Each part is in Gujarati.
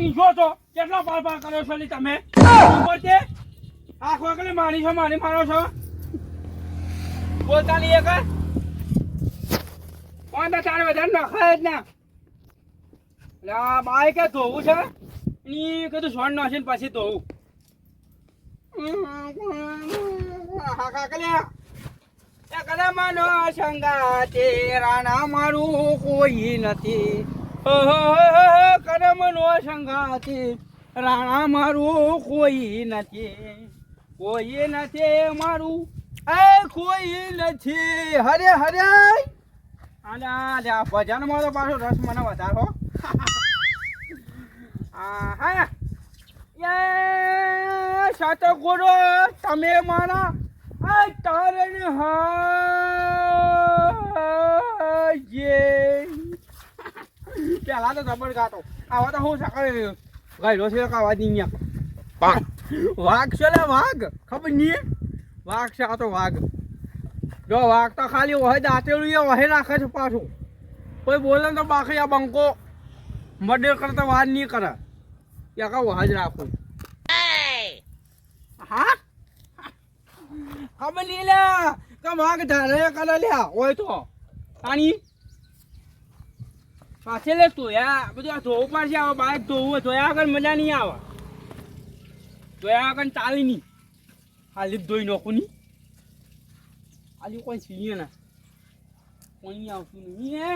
કરી જો તો. કેટલા પાર કર્યો છો તમે? આખો છે આ ખોકલી છો માની મારો છો. નહીં એક કોણ તો તારે વધારે નખાય જ ના. બાઈક એ ધોવું છે? ની કીધું સોન નાખીને પછી ધોવું. હા, કાકલ્યા. એ કદા માનો સંગાતે રાણા મારું કોઈ નથી. કરમનો સંગાતે રાણા મારું કોઈ નથી કોઈ નથી મારું. એ કોઈ નથી. હરે હરે. અને ભજન ભજનમાં તો પાછો રસ મને વધારો. હા સતગુરુ તમે મારા આ તારણ હાજે પેલા તો જબર ગાતો આવા તો હું સકાળે ગાયલો છે કાવા દીન્યા. વાઘ. છે લે વાઘ. ખબર નહીં? વાઘ છે આ તો વાઘ. જો વાઘ તો ખાલી વહે દાંતેલું એ વહે રાખે છે પાછું. કોઈ બોલે ને તો બાકી આ બંકો. મર્ડર કરતા વાર નહીં કરે. યા કા વહજ રાખું. હા? ખબર નહીં લે. કે વાઘ ધારે કરે લ્યા. હોય તો. પાણી પાછે લે ધોયા બધું આ ધોવું પડશે. આવે બાઈક ધોવું ધોયા આગળ મજા નહીં આવે. ધોયા આગળ ચાલી નહીં. હાલી ધોઈ નાખું નહીં. હાલી કોઈ છીએ ના. કોઈ આવતું નહીં, હે.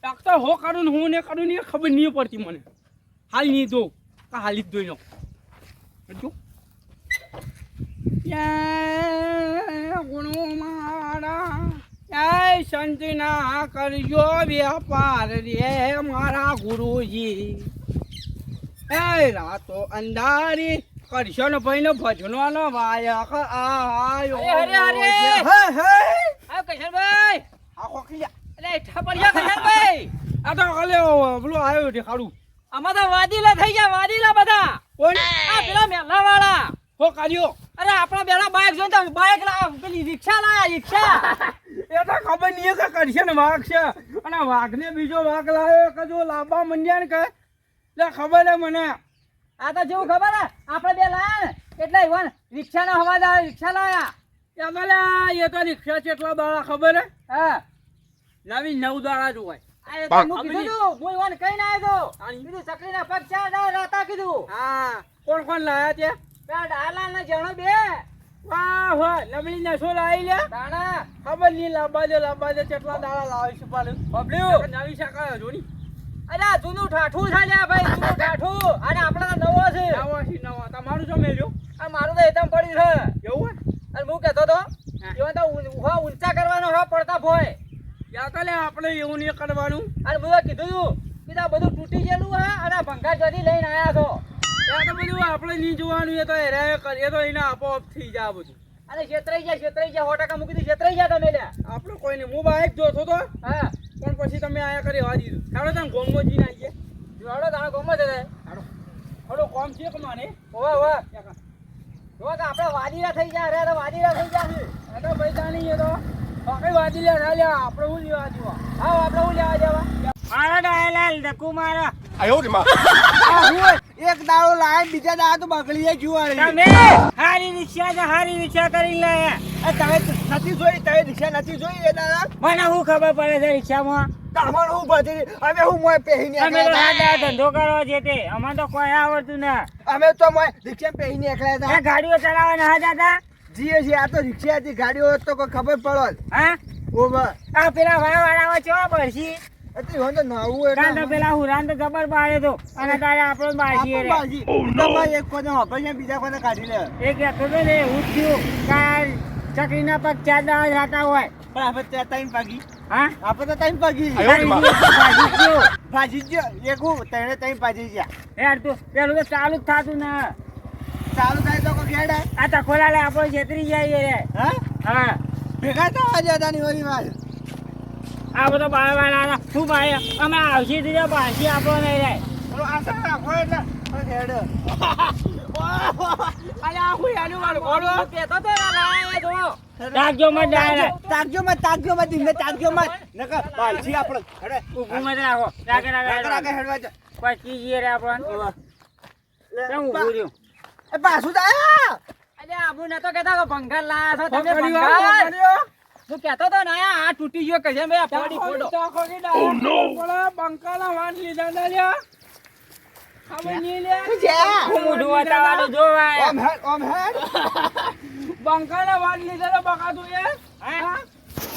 ડાક્ટર હો ને હું ને કરું ને ખબર નહીં પડતી મને. હાલ નહીં દો હાલી જ ધોઈ નાખું. જો યે ગુણો મારા જય સંતના કરજો વ્યાપાર રે મારા ગુરુજી. એ રાતો અંધારી કરશો ને ભાઈ ને નો વાયક આયો. અરે, અરે, અરે! હે હે આવ કશાલભાઈ આ ખોખી અરે ઠપડિયા કશાલભાઈ આ તો કાલે પેલું આવ્યો દેખાડું આમાં તો વાદીલા થઈ ગયા વાદીલા બધા. કોણ આ પેલા મેલા વાળા હો કાઢ્યો. અરે આપણા બેલા બાઈક જોઈને બાઈક પેલી રિક્ષા લાયા રિક્ષા. એ તો ખબર નહીં કે કરશે ને વાઘ છે. અને વાઘને બીજો વાઘ લાવ્યો કે જો લાંબા મંડ્યા ને કે લે ખબર હે મને. આ તો જેવું ખબર હે આપણે બે લાયા ને એટલે ઈવન રિક્ષાનો અવાજ આવે રિક્ષા લાયા. એ તો લે એ તો રિક્ષા કેટલા દાડા ખબર હે હા. નવી નવ દાડા જ હોય. કોણ કોણ લાયા ના જણો બે. વાહ લમણી ને લે? દાણા. ખબર નહીં લાંબા દે લાંબા દે કેટલા દાડા લાવી છું પાછું બબલ્યું નવી શાખા જોની. અરે જૂનું ઠાઠું છે લ્યા ભાઈ જૂનું ઠાઠું. અને આપણા નવો છે. નવા છે નવા. તમારું શું મેલ્યો? આ મારું તો એતમ પડ્યું છે. એવું અને હું કહેતો તો એવા તો ઊં- ઊંચા કરવાનો હા પડતા ભોય. યા તો લે આપણે એવું નહીં કરવાનું. અને હું કીધું તું કીધું બધું તૂટી ગયેલું હા અને ભંગાર જતી લઈને આયા છો. તો બધું આપણે નહીં જોવાનું એ તો એ હેરે એ તો એને આપોઆપ થઈ જાય બધું. અરે છેતરાઈ ગયા છેતરાઈ ગયા સો મૂકી દીધું છેતરાઈ જાય તમે આપણે કોઈ નહીં હું બાઈક જોતો તો. હા. પણ પછી તમે આયા કરી હવા દીધું. ચાલો તમે ગોમો જઈને આવીએ. ચાલો તારા ગોમો છે થોડું કોમ છે કે માને હોવા હોવા. જો આપણે વાદીરા થઈ ગયા અરે તો વાદીરા થઈ જાય એ તો પૈસા નહીં એ તો આપણે વાદીરા ના લ્યા આપણે હું લેવા જોવા? હા આપણે હું લેવા જવા? મારા ડાયલાલ ધક્કુ મારા. આયો રે માં? એક દાડો લાય બીજા દાડો તો બગડીએ જુઓ તમે હારી રિક્ષા ને હારી રિક્ષા કરી લાયા તમે નથી જોઈ તમે રિક્ષા નથી જોઈ એ દાડા? મને શું ખબર પડે છે રિક્ષામાં? તમારું હું બધી અમે હું મોય પહેરીને અમે તો ધંધો કરવા છે અમે તો કોઈ આવડતું ના. અમે તો મોય રિક્ષા પહેરીને એકલા હતા. ગાડીઓ દાદા? જીએ છીએ આ તો રિક્ષા હતી ગાડીઓ તો કોઈ ખબર પડો હા? ઓવર આ પેલા વાળા વાળામાં ચેવા પડશી એટલે હું તો નવું કાં પેલા હુરાન તો જબર પાડે તો. અને તારે આપણો બાજી રે. તમારે એક કોને વાપરીને બીજા કોને કાઢી લે. એ કહેતો તો ને એવું થયું. કાલ ચકરીના પગ ચાર દાવા થતા હોય. પણ આપણે ત્યાં ત્રણ પાગી હા? આપણે તો આયો. ગયો. ભાજી જ એક હું ત્રણે ત્રણ પાજી ગયા. યાર તું પેલું તો ચાલુ જ થતું ને. ચાલુ થાય તો કોઈ ખેડાય આ તખોલા લે આપણો છેતરી જાય રે. હા? હા. ભેગા થવા જતા ની ઓલી વાત. આ બધો બાર વાળા શું ભાઈ અમે આવશે તો પાછી આપણો નહીં રે. બોલો આશા રાખો એટલે. પણ ખેડ હું એનું વાળું બોલો કેતો તો ને તાકજો મત તાકજો મત તાકજો મત ધીમે તાકજો મત નકર બાલજી આપણે હેડે. ઊભું મત રાખો. રાગે રાગે આગળ આગળ હેડવા જા. કોઈ કીજીએ રે આપણને. કેમ ઊભું રહ્યું? એ પાછું તો કેતા અલ્યા, આબુ નતો કહેતા કે ભંગાર લાયા છો તમે ભંગાર. હું કહેતો તો ને આ આ તૂટી ગયો કે છે ભાઈ પાડી ફોડો. ઓ નો પડે, બંકાના લીધા તા લ્યા. ખબર નહીં. જા. હું મોઢું બતાવવાનું જોવાય. ઓમ હેડ ઓમ હેડ બંકાલા વાન લીધા બકા તું એ? હા?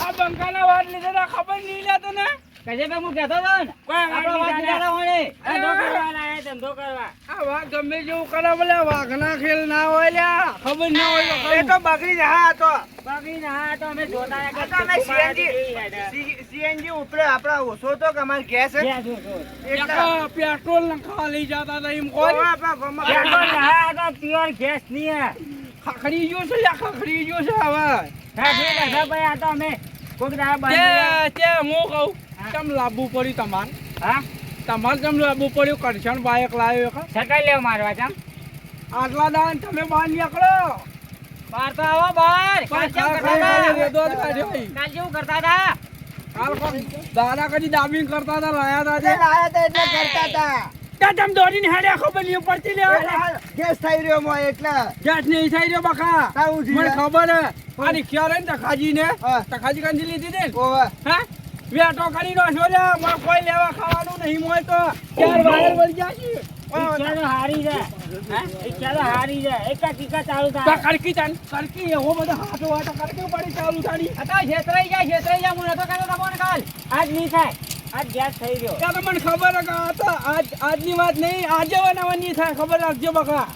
આ બંકાલા વાન લીધા તા ખબર નહીં લે તને? કે છે હું કહેતો તો ને આપણો વાત નિરાળો હોય ધંધો કરવા લાયા, ધંધો કરવા. આ વાઘ ગમે જેવું કરે ભલે વાઘના ખેલ ના હોય લ્યા. ખબર ના હોય એ તો બગડી જા આ તો. બગડીને હા તો અમે જોતા રહ્યા તો અમે CNG સીએનજી ઉપર આપડા ઓછો તો કે અમારે ગેસ હે. એટલે એક પેટ્રોલ નખાવા લઈ જતા તા એમ કોઈ. પેટ્રોલ હા તો pure gas નહીં હે. ખખડી ગયો છે લ્યા ખખડી ગયો છે હવે. ખાખરી ભાઈ આ તો અમે કોક દાડા તે તે હું કહું? હા. કેમ લાવવું પડ્યું તમારે? હા? તમારે કેમ લાવવું પડ્યું? કરશન બાઈક લાવ્યો એક છકાઈ લેવો મારવા ચમ આટલા દાન તમે બહાર નીકળો. બહાર તો આવો બહાર. કાલ જેવું કરતા હતા. કાલ હતા દાદા કદી દાબીને કરતા હતા લાયા હતા તે તે. લાયા તા એટલે કરતા તા. ત્યાં તમે દોડીને હેડ્યા ખબર નહીં પડતી લે ગેસ થઈ રહ્યો મોય એટલે. ગેસ નહીં થઈ રહ્યો બકા. મને ખબર હે. આની ખ્યાલ ને તખાજી ને. તખાજી કાંજી લીધી હતી ને? હા? વેટો કરી નો છો માં કોઈ લેવા ખાવાનું નહીં મોય તો. ચાર વાયર વળી હારી છે. તો હારી છે એકા ટીકા ચાલુ થાય. કડકી તાન કડકી એવો બધો હાથો વાટો કડકી પડી ચાલુ થાડી હતા છેતરાઈ જાય છેતરાઈ જાય. હું નતો કહેતો તમને કાલ. આજ નહીં થાય. આજ ગેસ થઈ ગયો ત્યાં તમને ખબર હતા તો આજ આજની વાત નહીં આજે બનાવવાની થાય. ખબર રાખજો બકા.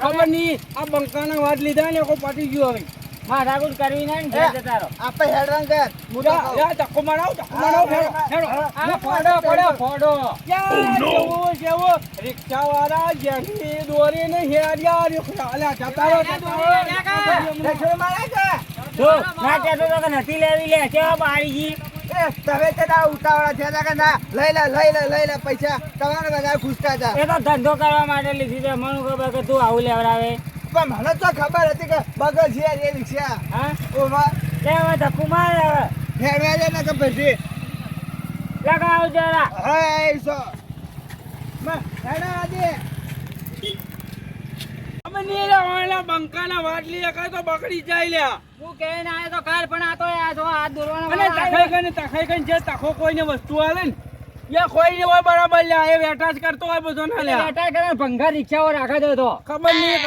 ખબર નહીં. આ બંકાના વાત લીધા ને કોઈ પાટી ગયું હવે. માથાકૂટ કરવી ને ઘેર જતા રહો. આપણે હેડવાન કર હું યા ધક્કો મારાવ ધક્કો મારાવ હેડો હેડો ફોડો ફોડો ફોડો. યા જેવો જેવો. રિક્ષાવાળા જેની દોરીને હેડ્યા રિક્ષા અલ્યા જતા રહો જતા રહો. કે? જો ના કહેતો તો કે નથી લેવી લે કેવા બારી તમે કેટલા ઉતાવળા થયા કે ના લઈ લે લઈ લે લઈ લે પૈસા. તમારે બધા ખુશતા હતા એ તો ધંધો કરવા માટે લીધી છે. મને ખબર કે તું આવું લેવડાવે. પણ મને તો ખબર હતી કે બગલ છે રિક્ષા. હા? ઓવા લે હવે ધક્કુ માર હવે. હેડવા દે ને કે પછી. લગાવ જરા. હાય સો. માં હેડા દે અમે નહીં લેવાના બંકાના વાટલી કાંઈ તો બકડી જાય લ્યા. હું કે ના તો કાલ પણ આ તો આ જો હાથ દોરવાનો અને તખાઈ ગઈને તખાઈ કઈ જે તખો કોઈને વસ્તુ આલે ને એ કોઈ ને હોય બરાબર લ્યા એ જ કરતો હોય બધો ના લ્યા. બેટા કરે ભંગાર રિક્ષાઓ રાખે છે તો. ખબર નહીં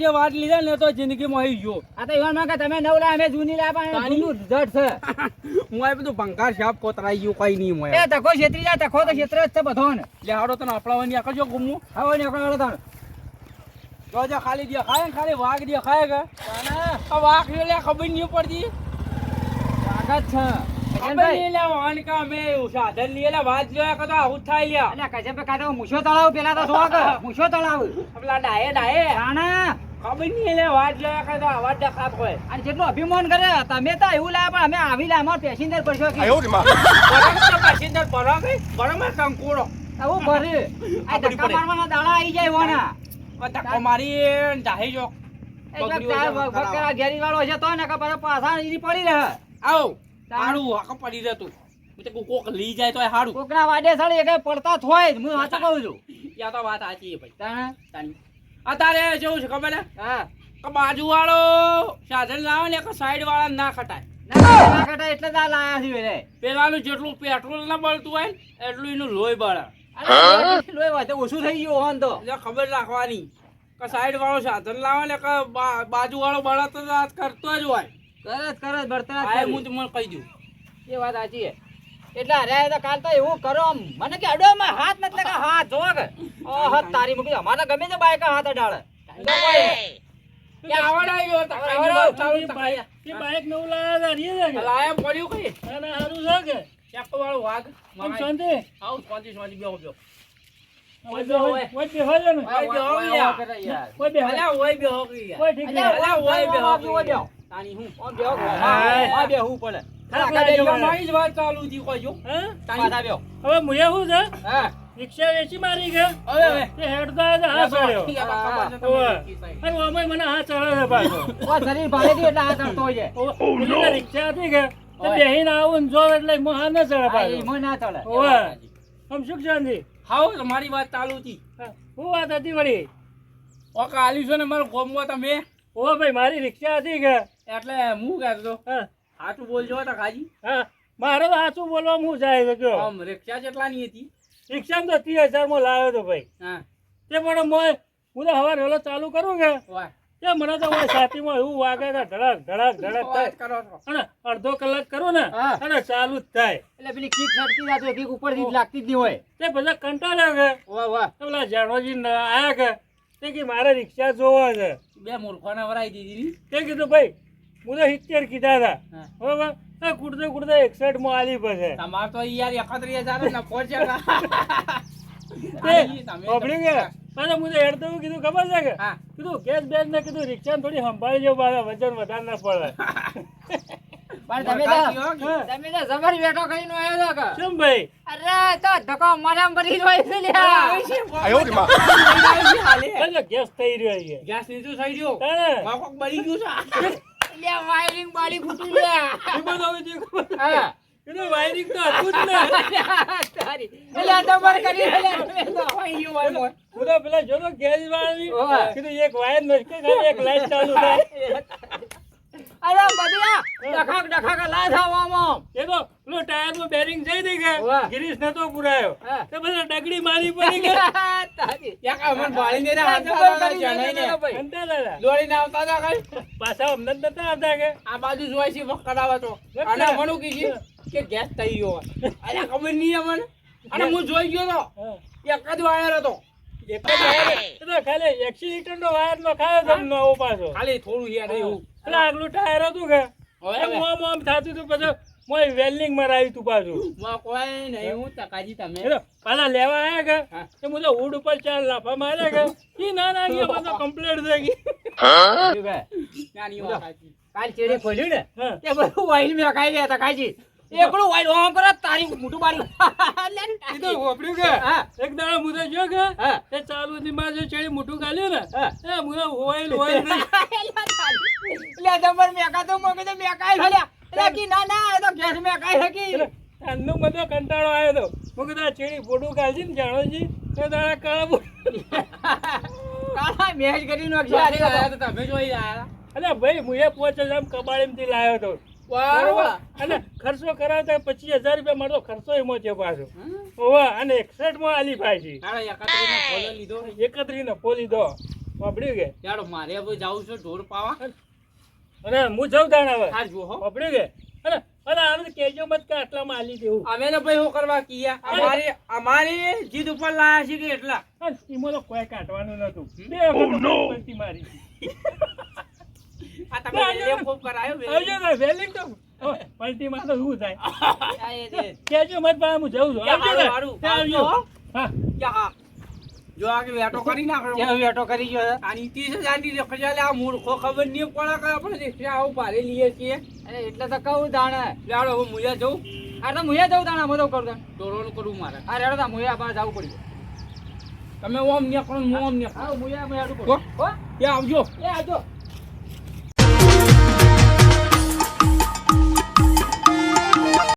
જે વાત લીધા ને તો જિંદગી માં આવી ગયો. આ તો એવા કે તમે નવ અમે જૂની લાયા પણ જૂનું જડ છે. હું આ બધું ભંગાર શાપ કોતરાઈ ગયું કઈ નહીં એ તકો છેતરી જાય તકો તો છેતરે જ છે બધો ને લે હાડો તને આપણાવાની આકજો ગુમું હવે જો જો ખાલી દે ખાય ખાલી વાઘ દે ખાય કે વાઘ લે લે ખબર નહીં પડતી. તાકાત છે. ખબર નહીં લે કા અમે સાધન લઈએ લે વાત લ્યો કે તો આવું થાય લ્યા. અલ્યા કજે પે કાતો મુછો તળાવ પેલા તો શોખ મુછો તળાવ. આપલા ડાયે ડાયે રાણા. ખબર નહીં લે વાત લ્યો કે તો આવા જ હોય. અને જેટલું અભિમાન કરે તમે તો એવું લાયા પણ અમે આવી લાયા અમાર પેસેન્જર પડશો કે બરાબર તો પેસેન્જર બરાબર બરાબર કંકુડો. આવું ભરે આ ધક્કા મારવાના દાડા આવી જાય હોના ધક્કો મારી જાહી જો. ઘેરી વાળો છે તો ને પાછા પાછા પડી રહે. આવ. હાડું આખો પડી રહેતું હું તો કોક લઈ જાય તો સારું કોકના વાડે સળી એટલે પડતા થોય હું વાત કહું છું. યા તો વાત સાચી ભાઈ. તાણે? આ અત્યારે જેવું છે ખબર હે. કે બાજુ વાળો સાધન લાવે ને કે સાઈડ વાળા ના ખટાય. ના કટાય એટલે જ લાયા છે રે. પેલાનું જેટલું પેટ્રોલ ના બળતું હોય એટલું એનું લોહી બળે. લોહી વધે ઓછું થઈ ગયું હોન તો. એટલે ખબર રાખવાની. કે સાઈડ વાળો સાધન લાવે ને કે બાજુ વાળો બળત તો કરતો જ હોય. કરત કરત બળતરા આ હું તમને કહી દઉં એ વાત સાચી છે એટલે અરે તો કાલ તો એવું કરો મને કે અડો માં હાથ નથી લગા હાથ જો કે ઓહ તારી મૂકી અમારે ગમે તે બાઈક હાથ અડાડે આવડ આવ્યો તો આવડ, કઈ આવડ. ચાલુ થાય. બાઈક નવું લાયા હતા રીએ છે? લાયા પડ્યું કઈ અને હારું છે કે? ચેપ વાળો વાઘ આમ શાંતિ? આવ શાંતિ શાંતિ બેહો બેહો ઓય બે હોય- ઓય બે હોય છે ને? ઓય બે હો યાર. ઓય બે હોય. અલ્યા ઓય બેહો યાર ઓય ઠીક. અલ્યા ઓય બેહો ઓય બેહો. યાર. હું? આમ બેહો હા. આ પડે. હા, આ બે બેહો. મારી જ વાત ચાલુ હતી કોઈ જો. હા? તાની પાછા બેહો. હવે મુએ શું છે? રિક્ષા વેચી મારી ગયા હવે તે ચડ્યો. અને ઓમે મને છે પાછો. ઓ શરીર એટલે છે. હતી કે. બેહીને આવું જો એટલે મોં હાથ ના ચડે પાછો. ના ચડે. ઓવે. આમ સુખ શાંતિ હાઉ તમારી વાત ચાલુ હતી. હા. શું વાત હતી વળી? ઓ આલી છો ને મારો ગોમવા તમે. ઓ ભાઈ મારી રિક્ષા હતી કે? એટલે હું કહેતો તો હા. સાચું બોલજો તો ખાજી. હા. મારે તો સાચું બોલવા હું જાય છે કયો? આમ રિક્ષા જેટલાની હતી. રિક્ષામાં તો ત્રીસ હજારમાં લાવ્યો હતો ભાઈ. હા. તે પણ મોય હું તો હવાર વહેલો ચાલુ કરું કે? એ મને તો મારી છાતીમાં એવું વાગે કે ધડક ધડક ધડક થાય. અને અડધો કલાક કરું ને. અને ચાલુ જ થાય. એટલે પેલી કીક સડતી જાતો કીક ઉપરથી લાગતી જ નહીં હોય. તે બધા કંટાળ્યો કે? વાહ વાહ. તો પેલા જાણોજી ન આયા કે? તે કે મારે રિક્ષા જોવા છે. બે મૂર્ખોને વરાઈ દીધી તે કીધું ભાઈ હું તો સિત્તેર કીધા હતા. બરોબર? આ કુડતે કૂદતે એકસઠમાં આલી પછી તમાર તો યાર એકત્રીસ હજાર ને પહોંચે છે. કા. તે આલી તમે વાપર્યું કે પાછા હું તો કીધું ખબર છે કે? કીધું બેસ ને કીધું રિક્ષા થોડી સંભાળી જો પાછા વજન વધારે ના પડે. પણ તમે તો થયો કે? હા. તમે તો જબર વેઠો કરીને આવ્યો છો કેમ ભાઈ? અરે તો ધક્કો મારામ ભરી રહ્યો છે લ્યા. આવે છે, આવે એટલે ગેસ થઈ રહ્યો છે? ગેસ નીચું થઈ ગયું. કોક બળી ગયું છે. લ્યા, વાયરિંગ બાળી ફૂટી લ્યા. એ બધું હવે જે હા. કીધું વાયરિંગ તો હતું જ ને. તારી. એટલે આ કરી રહ્યા તમે તો. કોઈ હોય હું તો પેલા જોતો ગેસ વાળી કીધું એક વાયર નસકે એક લાઈટ ચાલુ થાય. અરે બધિયા, ડખાક ડખાક આવવામાં. એ તો પેલો ટાયરનું બેરિંગ જઈ દઈ. ગયા ગિરીશ નતો પુરાયો. તે બધા ડગડી મારી પડી ગયા. તારી. યાર અમને બાળી ને. રહ્યા ભાઈ. અંતે દાદા. દોડીને આવતા હતા કઈ? પાછા અમને નતા આવતા કે? આ બાજુ જોઈ છે કરાવવા તો. અને મનુ કીધી કે ગેસ થઈ ગયો અરે ખબર નહીં અમને અને હું જોઈ ગયો તો એક જ વાયર હતો. એક જ વાયર તો ખાલી એક્સિડન્ટ નો વાયર નો ખાયો તો નવો પાછો. ખાલી થોડું યાર એવું પેલા આગલું ટાયર હતું કે? મોમ મોમ થાતું હતું પછી મોય વેલ્ડિંગ મરાવ્યું તું પાછું. માં કોઈ નહીં હું તકાજી તમે. તો લેવા આયા કે? હા. એ હું તો ઉડ ઉપર ચાર લાફા માર્યા કે? ઈ ના ના ગયો બધો કમ્પ્લીટ થઈ ગઈ. શું કહે? નાની વાત સાચી. કાલ ચેડે ખોલ્યું ને? તે બધું વાઈલ મેં ખાઈ ગયા કાજી એકલું વાઈલ ઓમ કરે તારી મોટું બારી એ તો વાપર્યું કે? એક દાડો હું જો કે? એ ચાલુ ની માં જે ચેડી મોટું ગાલ્યું ને? એ હું હોય હોય એટલે જબર મેકા તો મગે તો મેકાઈ ભલ્યા એટલે કી ના ના એ તો ગેસ મેકાઈ હકી આનો બધો કંટાળો આવ્યો તો. મુ કીધું ચેડી ફોટું ગાલજી ને જાણો જી. તો દાડા કાળા કાળા મેચ કરી નાખશે જોઈ અરે આયા તો તમે જોઈ આયા અલે ભાઈ હું એ પોચ હજાર કબાડીમાંથી લાવ્યો તો. વાહ. અને ખર્ચો કરાવતા પચીસ હજાર રૂપિયા મારો ખર્ચો એમાં છે પાછો. હમ? અને એકસઠમાં આલી ભાઈ તારા લીધો? એકત્રીસ ને પોલી દો વાપર્યું કે? યાર મારે હવે જાઉં છું ઢોર પાવા. અને હું જઉં તાણ હવે. આ જો હો. વાપર્યું કે? અને અને આને કેજો મત કે આટલામાં આલી દેવું. અમે ને ભાઈ શું કરવા કીયા? અમારી અમારી જીદ ઉપર લાયા છે કે એટલા. અને તો કોઈ કાઢવાનું નતું બે વખત મારી. આ તમે વેલે ખૂબ કરાયો આવજો ને તો ઓ, પલટીમાં તો શું થાય? એ કેજો મત પા હું જઉં છું. આવજો ને. હારું, તે હારું. આવજો. આવજો. હા. હા. જો આ કે વેટો કરી નાખ્યો કેવો વેટો કરી ગયો છે? આની ત્રીસ હજારની રખડ્યા લે આ મૂર્ખો ખબર નહીં પડે કે આપણે રિક્ષા આવું ભારે લઈએ છીએ. અરે એટલે તો કહું દાણે લાડો હું મુયા જઉં. આ તો મુયા જવું દાણા તો કરું દાણે. ઢોરોનું કરું મારે. આ રેડો તા મુયા પાસે જવું પડ્યું. તમે ઓમ નીકળો ને હું ઓમ નીકળો. હા મુયા મુયા? ત્યાં આવજો. એ આજો